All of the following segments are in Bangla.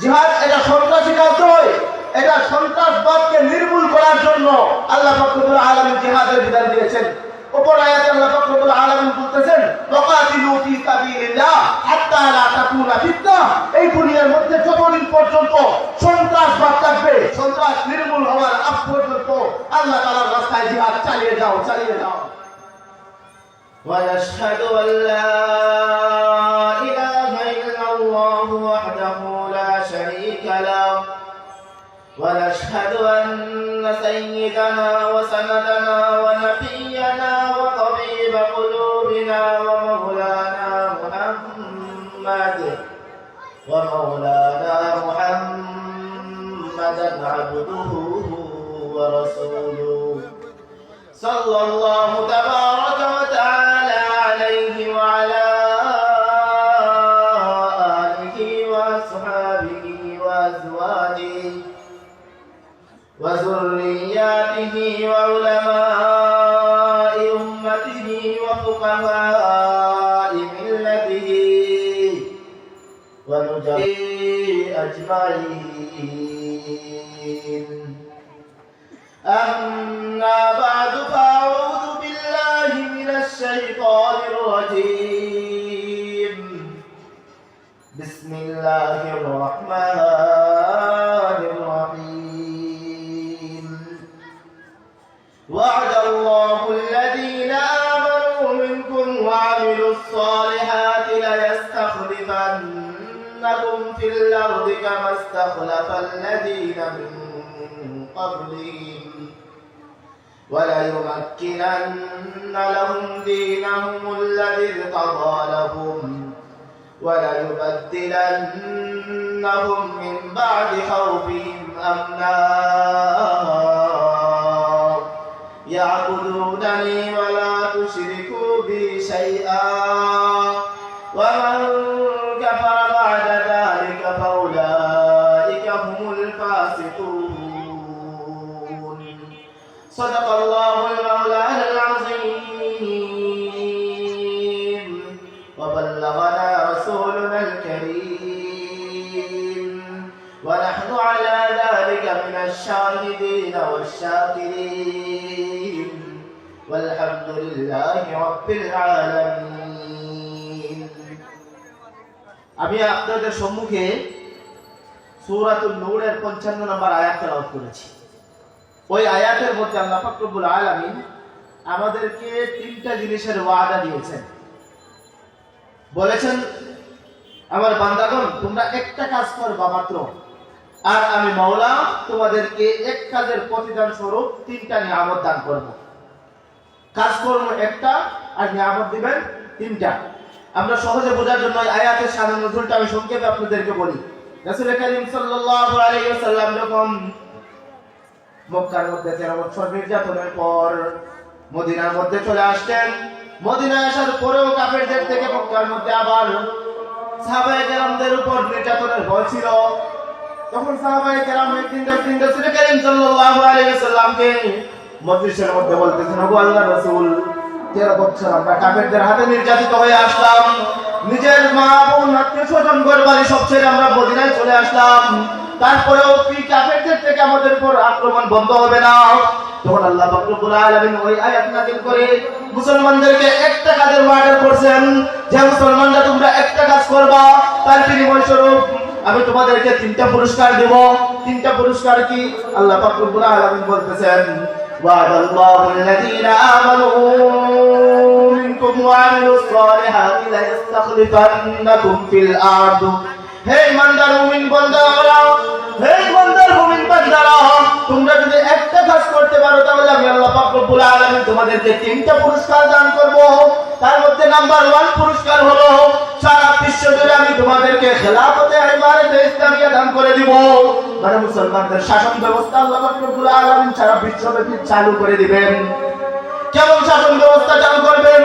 জিহাদ এটা সন্ত্রাসী কাজ নয়। এটা সন্ত্রাসবাদকে নির্মূল করার জন্য আল্লাহ ফখরুল আলম জিহাদের বিধান দিয়েছেন। এই মধ্যে পর্যন্ত সন্ত্রাস নির্মূল হওয়ার পর্যন্ত আল্লাহ রাস্তায় চালিয়ে যাও চালিয়ে যাও। سيدنا وسندنا ونبينا وطبيب قلوبنا ومولانا محمد ومولانا محمدا عبده ورسوله صلى الله تبارك وعلماء أمته وفقهاء ملته ونجري أجمعين أما بعد فأعوذ بالله من الشيطان الرجيم بسم الله الرحمن استخلف الذين من قبلهم. وليمكنن لهم دينهم الذي ارتضى لهم. وليبدلنهم من بعد خوفهم أمنا. يعبدونني الشاهدين والشاكرين والحمد لله رب العالمين আমি আপনাদের সম্মুখে সূরাতুন নূরের 55 নম্বর আয়াত তেলাওয়াত করেছি ওই আয়াতের মধ্যে আল্লাহ পাক রব্বুল আলামিন আমাদেরকে তিনটা জিনিসের ওয়াদা দিয়েছেন বলেছেন আমার বান্দাগণ তোমরা একটা কাজ করবা মাত্র আর আমি মাওলা তোমাদেরকে এক কাজের প্রতিদান স্বরূপ তিনটা নিয়ামত দান করব। কাজকর্ম একটা আর নিয়ামত দিবেন তিনটা। আমরা সহজে বোঝার জন্য আয়াতের সাধারণ নজরুলটা আমি সংক্ষেপে আপনাদেরকে বলি। রাসূল করিম সাল্লাল্লাহু আলাইহি ওয়াসাল্লাম যখন মক্কার মধ্যে তেরো বছর নির্যাতনের পর মদিনার মধ্যে চলে আসতেন, মদিনায় আসার পরেও কাফেরদের থেকে মক্কার মধ্যে আবার সাহাবায়ে কেরামদের উপর নির্যাতনের ভয় ছিল। তখন সাহাবায়ে কেরাম একদিন একদিন রাসূল করিম সাল্লাল্লাহু আলাইহি মজলিসের মধ্যে বলতেছেন, ওগো আল্লাহর রাসূল, তেরো বছর আমরা কাফেরদের হাতে নির্যাতিত হয়ে আসলাম। নিজের মা বোন, আত্মীয় স্বজন ঘর বাড়ি সব ছেড়ে আমরা মদিনায় চলে আসলাম। তারপরেও কি কাফেরদের থেকে আমাদের উপর আক্রমণ বন্ধ হবে না? তখন আল্লাহ রব্বুল আলামিন ওই আয়াত নাযিল করে মুসলমানদেরকে একটা কাজের ওয়ার্ডার করছেন, যে মুসলমানরা তোমরা একটা কাজ করবা, তার বিনিময় স্বরূপ আমি তোমাদেরকে তিনটা পুরস্কার দেব। তিনটা পুরস্কার কি? আল্লাহ পাক রব্বুল আলামিন বলতেছেন, ওয়াদাল্লাহু আল্লাযীনা আমানু মিনকুম ওয়া আমিলুস সালিহাতি লা ইস্তাখলিফান্নাকুম ফিল আরদ. হে ইমানদার মুমিন বান্দারা, হে ইমানদার মুমিন বান্দারা, তোমরা যদি পারো তাহলে আমি আল্লাহ পাক রব্বুল আলামিন তোমাদেরকে তিনটা পুরস্কার দান করব। তার মধ্যে নাম্বার ওয়ান পুরস্কার হলো, সারা বিশ্ব জুড়ে আমি তোমাদেরকে খেলাফতে ইমারতে ইসলামিয়া দান করে দিব। মানে মুসলমানদের শাসন ব্যবস্থা আল্লাহ পাক রব্বুল আলামিন সারা বিশ্বব্যাপী চালু করে দিবেন। কেমন শাসন ব্যবস্থা চালু করবেন?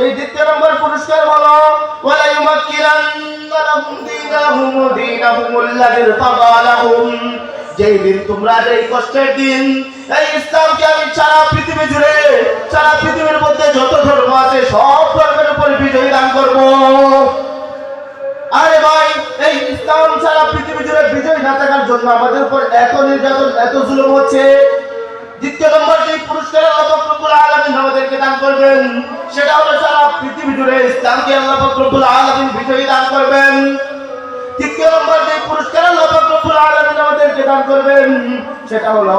সেই দ্বিতীয় নম্বর পুরস্কার হলো ওয়ালা ইউমাক্কিরান্না দীনাহুম দীনাহুম আল্লাযী লাহুম। যেই দিন তোমরা এই কষ্টের দিন, এই ইসলামকে আমি সারা পৃথিবী জুড়ে, সারা পৃথিবীর মধ্যে যত ধর্ম আছে, সব ধর্মের উপর বিজয়ী দান করব। আরে ভাই, এই ইসলাম সারা পৃথিবী জুড়ে বিজয় না থাকার জন্য আমাদের উপর এত নির্যাতন, এত জুলুম হচ্ছে। দ্বিতীয় নম্বর যে পুরস্কার আল্লাহ রব্বুল আলামিন আমাদেরকে দান করবেন, সেটা হলো সারা পৃথিবী জুড়ে ইসলামকে আল্লাহ রব্বুল আলামিন বিজয়ী দান করবেন। তৃতীয় নম্বর যে পুরস্কার আল্লাহ রব্বুল আলামিন আমাদেরকে দান করবেন, সেটা হলো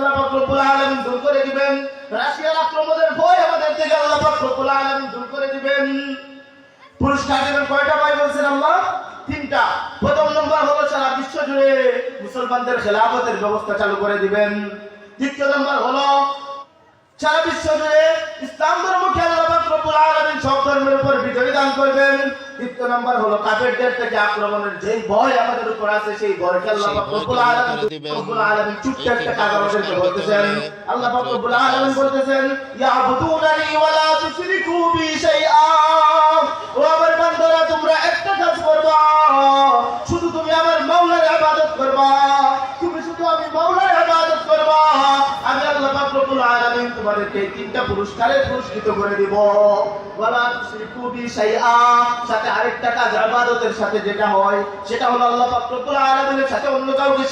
আল্লাহ দূর করে দিবেন। রাশিয়ার আক্রমণের ভয় আমাদের থেকে আল্লাহ দূর করে দিবেন। পুরস্কার কয়টা ভাই বলছেন তিনটা। প্রথম নম্বর হলো সারা বিশ্ব মুসলমানদের খেলাফতের ব্যবস্থা চালু করে দিবেন। দ্বিতীয় নম্বর হলো সারা বিশ্ব জুড়ে ইসলাম ধর্মকে আল্লাহ পাক রব্বুল আলামিন সব ধর্মের উপর বিজয় দান করবেন। তৃতীয় নম্বর হলো কাফেরদের থেকে আক্রমণের যে ভয় আমাদের উপর আছে সেই ভয়কে আল্লাহ পাক রব্বুল আলামিন রব্বুল আলামিন চুপটি একটা কাজ আমাদেরকে বলতেছেন। আল্লাহ পাক রব্বুল আলামিন বলতেছেন ইয়াবুদুনানি ওয়ালা তুশরিকু বি শাইআ। ও আমার বান্দারা তোমরা একটা কাজ করবা শুধু তুমি আমার মাওলার ইবাদত করবা। তুমি শুধু আমি মাওলার ইবাদত করবা। আমি আল্লাহ পাক রব্বুল আলামিন তোমাদেরকে তিনটা পুরস্কারে পুরস্কৃত করে দিব। আরেকটা কাজ সাথে যেটা হয়, সেটা আল্লাহ সাথে অন্য কাউকে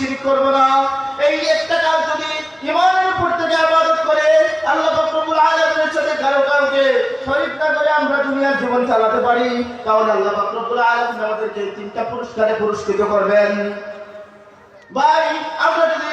না। একটা যদি আল্লাহ সাথে কারও কাউকে না করে আমরা দুনিয়ার জীবন চালাতে পারি, তাহলে আল্লাহ পাক রব্বুল আমাদেরকে তিনটা পুরস্কারে পুরস্কৃত করবেন। ভাই, আমরা যদি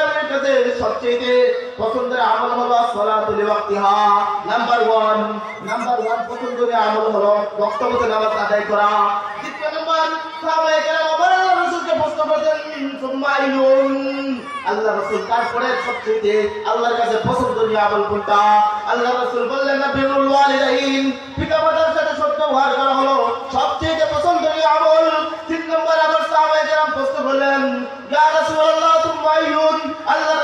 কাছে সবচেয়ে পছন্দের আমল হলো সালাতুল ওয়াক্তিহা। নাম্বার 1 নাম্বার 1 পছন্দের আমল হলো ওয়াক্তমতে নামাজ আদায় করা। দ্বিতীয় নাম্বার সাহাবায়ে কেরাম আল্লাহ রাসূলকে প্রশ্ন করতেন সুম্মা আইয়ুন আল্লাহ রাসূল তারপরে সবচেয়ে আল্লাহর কাছে পছন্দনীয় আমল কোনটা? আল্লাহ রাসূল বললেন বিরুল ওয়ালিদাইন। পিতামাতার সাথে সত্য ব্যবহার করা হলো সবচেয়ে পছন্দনীয় আমল। তিন নম্বর আবার সাহাবায়ে কেরাম প্রশ্ন করলেন, ইয়া রাসূলুল্লাহ সুম্মা আইয়ুন আল্লাহ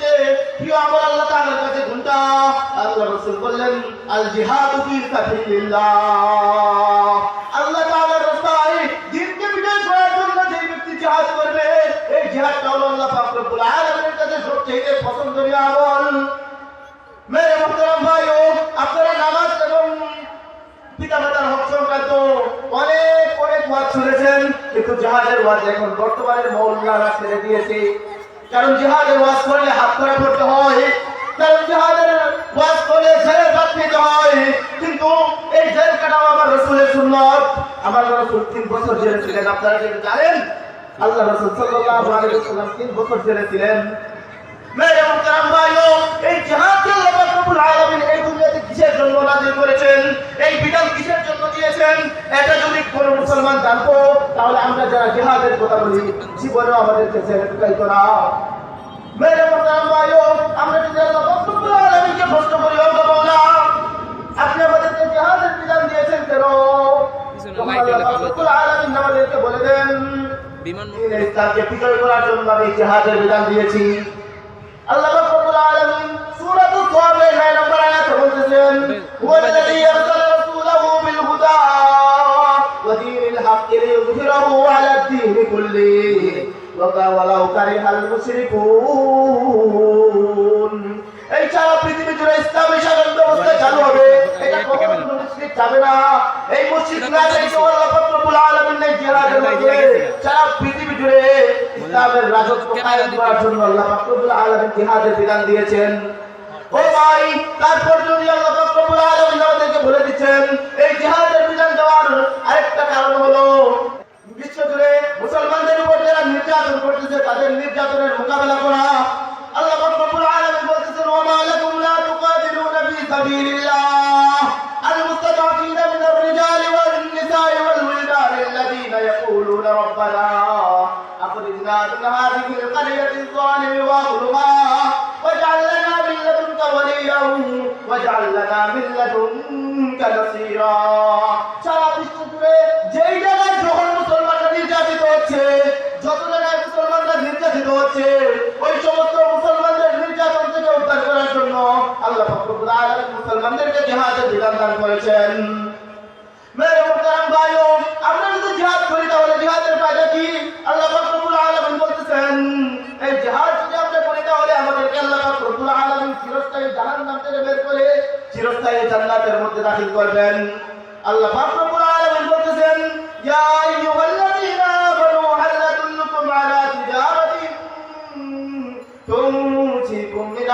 তিন প্রিয় আল্লাহ তাআলার কাছে কোনটা আল্লাহ রাসূল আল জিহাদু ফি সাবিলিল্লাহ। আল্লাহ তাআলার রাস্তায় করার জন্য যে ব্যক্তি জিহাদ করবে, এই জিহাদটা হলো আল্লাহ পাক রব্বুল আলামিনের কাছে সবচেয়ে পছন্দনীয় আমল। মেরে মুহতারাম ভাইও, আপনারা নামাজ অনেক অনেক ওয়াজ শুনেছেন, কিন্তু জাহাজের ওয়াজ এখন বর্তমানের মৌলানা ছেড়ে দিয়েছে। কারণ জিহাদের ওয়াজ করলে হাত ধরে পড়তে হয়। কারণ জিহাদের ওয়াজ করলে বাদ নিতে হয়। কিন্তু এই জেল কাটাও আমার রসুলের সুন্নত। আমার রসুল তিন বছর জেলে ছিলেন, আপনারা কিন্তু জানেন, আল্লাহ রসুল সাল্লাল্লাহু আলাইহি ওয়াসাল্লাম তিন বছর জেলে ছিলেন। মেরে ভাইও, এই জিহাদকে আল্লাহ আলামিন এই দুনিয়াতে কিসের জন্য নাযিল করেছেন? এই বিধান কিসের জন্য দিয়েছেন? এটা যদি কোন মুসলমান জানতো তাহলে আমরা যারা জিহাদের কথা বলি জীবনেও আমাদেরকে ছেড়ে ঢুকাইতো না। মেরে মুহতারাম ভাইও আমরা যদি আল্লাহ পাক রব্বুল আলামিনকে প্রশ্ন করি মাওলানা আপনি আমাদেরকে জিহাদের বিধান দিয়েছেন কেন? আল্লাহ পাক রব্বুল আলামিন আমাদেরকে বলে দেন বিমান বিজয় করার জন্য আমি জিহাদের বিধান দিয়েছি। আল্লাহ রাব্বুল আলামিন সূরাতুল তওবা এই সারা পৃথিবী জুড়ে ইসলামী শাসন ব্যবস্থা চালু হবে। এটা কখনো মুশরিক যাবে না। এই মুশরিকরা এই যে আল্লাহ পাক রব্বুল আলামিনের জিহাদের মধ্যে সারা পৃথিবী জুড়ে ইসলামের রাজত্ব কায়েম করার জন্য আল্লাহ রব্বুল আলামিন জিহাদের বিধান দিয়েছেন। ও ভাই তারপর যদি আল্লাহ রব্বুল আলামিন আমাদেরকে বলে দিচ্ছেন এই জিহাদের বিধান দেওয়ার আরেকটা কারণ হলো বিশ্ব জুড়ে মুসলমানদের উপর যারা নির্যাতন করতেছে তাদের নির্যাতনের মোকাবেলা করা আল্লাহ পাক রব্বুল আলামিন বলতেছেন ওয়া মা লাকুম লা তুকাতিলুনা ফি সাবিলিল্লাহ المستضعفين من الرجال والنساء والولدان الذين يقولون ربنا أخرجنا من هذه القرية الظالم وأهلها واجعل لنا من لدنك وليا واجعل لنا من لدنك আল্লাহ ফাকরুল আলামিন মুসলমানদেরকে জিহাদের বিধান দান করেছেন। মেরে মুহতারাম ভাইও, আমরা যদি জিহাদ করি তাহলে জিহাদের ফায়দা কি? আল্লাহ ফাকরুল আলামিন বলতেছেন, এই জিহাদ যদি আমরা করি তাহলে আমাদেরকে আল্লাহ ফাকরুল আলামিন চিরস্থায়ী জাহান্নাম থেকে বের করে চিরস্থায়ী জান্নাতের মধ্যে দাখিল করবেন। আল্লাহ ফাকরুল আলামিন বলতেছেন, ইয়া আইয়ুহাল্লাযীনা আমানু হাল আদুল্লুকুম আলা তিজারাতিন তুমসিকুম মিন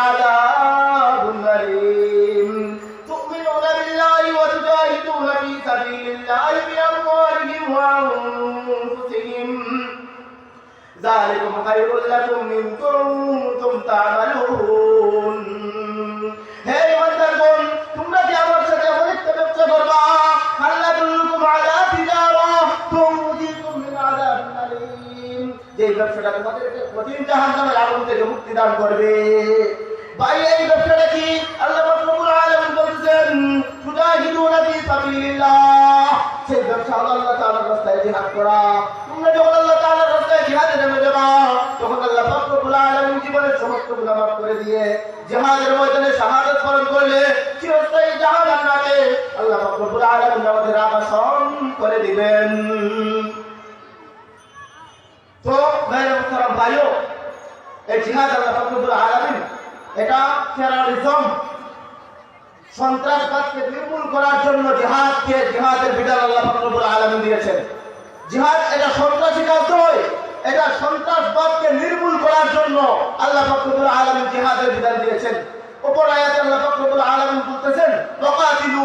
লাকুম ইন কুনতুম তা'মালুন। হে ইমানদারগণ তোমরা কি আমার সাথে এমন একটা ব্যবসা করবা আল্লাহ দুলুকুম আলা তিজারা তুমদিকুম মিন আযাবিন আলীম। যে ব্যবসাটা তোমাদেরকে কঠিন জাহান্নামের আগুন থেকে মুক্তি দান করবে। ভাই, এই ব্যবসাটা কি? আল্লাহ রাব্বুল আলামিন বলছেন তুজাহিদুনা ফি সাবিলিল্লাহ। সেই ব্যবসা আল্লাহ তাআলার রাস্তায় জিহাদ করা। করে দিয়ে জিহাদের ময়দানে শাহাদাত বরণ করলে চিরস্থায়ী জাহান্নামে আল্লাহ পাক রব্বুল আলামিন আমাদের আবাসন করে দিবেন। তো মুহতারাম, ভাইও, এই জিহাদ আল্লাহ ফাকরুল আলামিন, এটা টেররিজম সন্ত্রাসবাদকে নির্মূল করার জন্য জিহাদকে জিহাদের বিধান আল্লাহ ফাকরুল আলামিন দিয়েছেন। জিহাদ এটা সন্ত্রাসী কাজ নয় এটা সন্ত্রাসবাদকে নির্মূল করার জন্য আল্লাহ ফখরুল আলমিন জিহাদের বিধান দিয়েছেন। উপর আয়াতে আল্লাহ ফখরুল বলতেছেন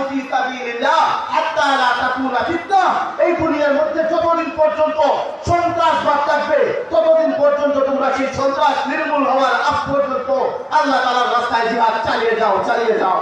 ফি সাবিলিল্লাহ হাত্তা লা তাকুনা ফিতনা এই দুনিয়ার মধ্যে যতদিন পর্যন্ত সন্ত্রাসবাদ থাকবে, ততদিন পর্যন্ত তোমরা সেই সন্ত্রাস নির্মূল হওয়ার আগ পর্যন্ত আল্লাহ তাআলার রাস্তায় জিহাদ চালিয়ে যাও চালিয়ে যাও।